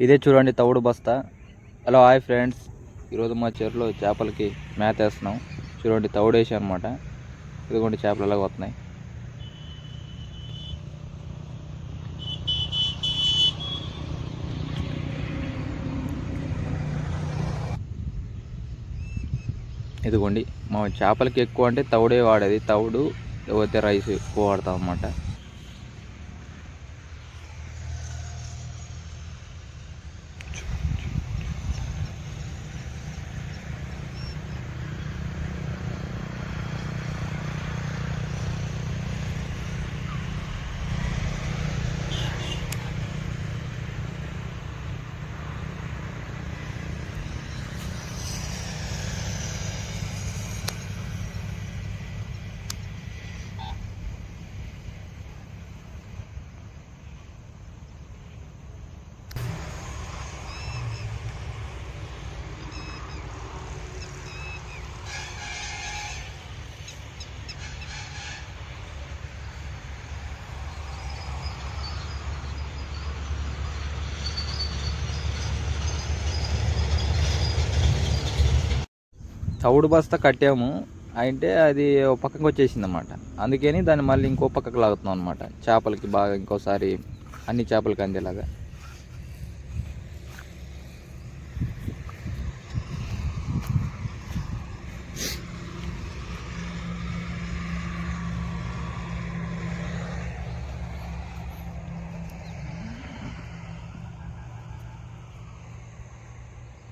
ఇదే చూడండి తవుడు బస్తా. Hello hi friends. ఈరోజు మా చెరులో చేపలకి మేత వేస్తున్నాం. చూడండి తవుడు అనమాట ఇదిగోండి చేపలు ఎలాగ వస్తున్నాయి. ఇదిగోండి మా చేపలకి ఎక్కువ అంటే తవుడే వాడేది. తవుడు లేకపోతే రైస్ ఎక్కువ వాడతాం అన్నమాట. తవుడు బస్తా కట్టాము. అంటే అది ఒక పక్కకు వచ్చేసింది అనమాట అందుకని దాన్ని మళ్ళీ ఇంకో పక్కకు లాగుతున్నాం అనమాట చేపలకి బాగా ఇంకోసారి అన్ని చేపలకి అందేలాగా.